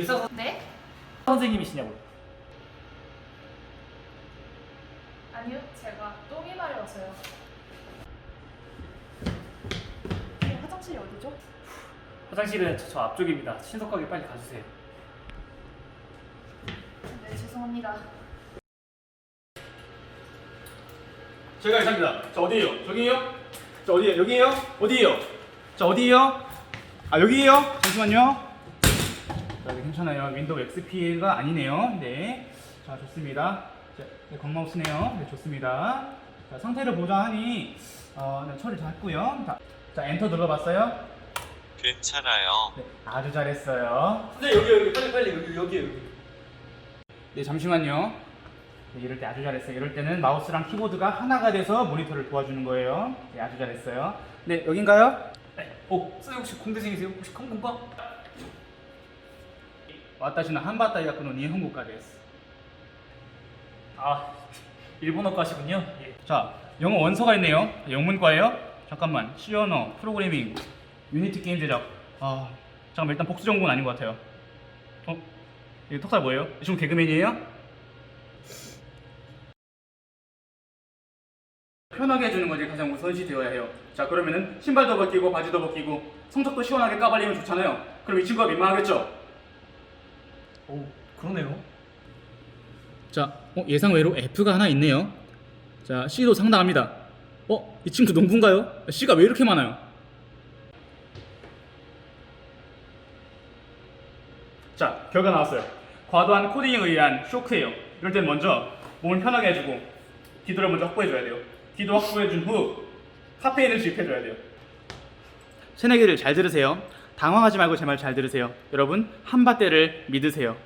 의사 선- 네? 선생님이시냐고요? 아니요, 제가 똥이 마려워서요. 네, 화장실이 어디죠? 화장실은 저, 저 앞쪽입니다. 신속하게 빨리 가주세요. 네, 죄송합니다. 제가 이사입니다. 자 어디에요? 저기에요? 자 어디에요? 여기에요? 어디에요? 자 어디에요? 아 여기에요? 잠시만요. 자 괜찮아요. 윈도우 XP가 아니네요. 네. 자 좋습니다. 자 네, 광마우스네요. 네 좋습니다. 자 상태를 보자하니 어, 네, 처리 다 했고요. 자, 자 엔터 눌러봤어요? 괜찮아요. 네, 아주 잘했어요. 네 여기 여기 빨리 빨리 여기 여기 여기. 네 잠시만요. 네, 이럴 때 아주 잘했어요. 이럴 때는 마우스랑 키보드가 하나가 돼서 모니터를 도와주는 거예요. 네, 아주 잘했어요. 네, 여긴가요? 네. 어 선생님 혹시 공대생이세요? 혹시 컴공과? 私の半端大学の日本語科です. 아 일본어과시군요. 예. 자, 영어 원서가 있네요. 영문과예요. 잠깐만. C 언어, 프로그래밍, 유니티 게임 제작. 아, 잠깐만 일단 복수 정보는 아닌 것 같아요. 어? 이거 턱살 뭐예요? 지금 개그맨이에요? 편하게 해주는 것이 가장 우선시 되어야 해요. 자, 그러면은 신발도 벗기고 바지도 벗기고 성적도 시원하게 까발리면 좋잖아요. 그럼 이 친구가 민망하겠죠? 오 그러네요. 자, 어, 예상 외로 F가 하나 있네요. 자, C도 상당합니다. 어, 이 친구 농부인가요? C가 왜 이렇게 많아요? 자, 결과 나왔어요. 과도한 코딩에 의한 쇼크예요. 이럴 땐 먼저 몸을 편하게 해주고 기도를 먼저 확보해줘야 돼요. 기도 확보해준 후 카페인을 주입해줘야 돼요. 새내기를 잘 들으세요. 당황하지 말고 제 말 잘 들으세요. 여러분, 한바대를 믿으세요.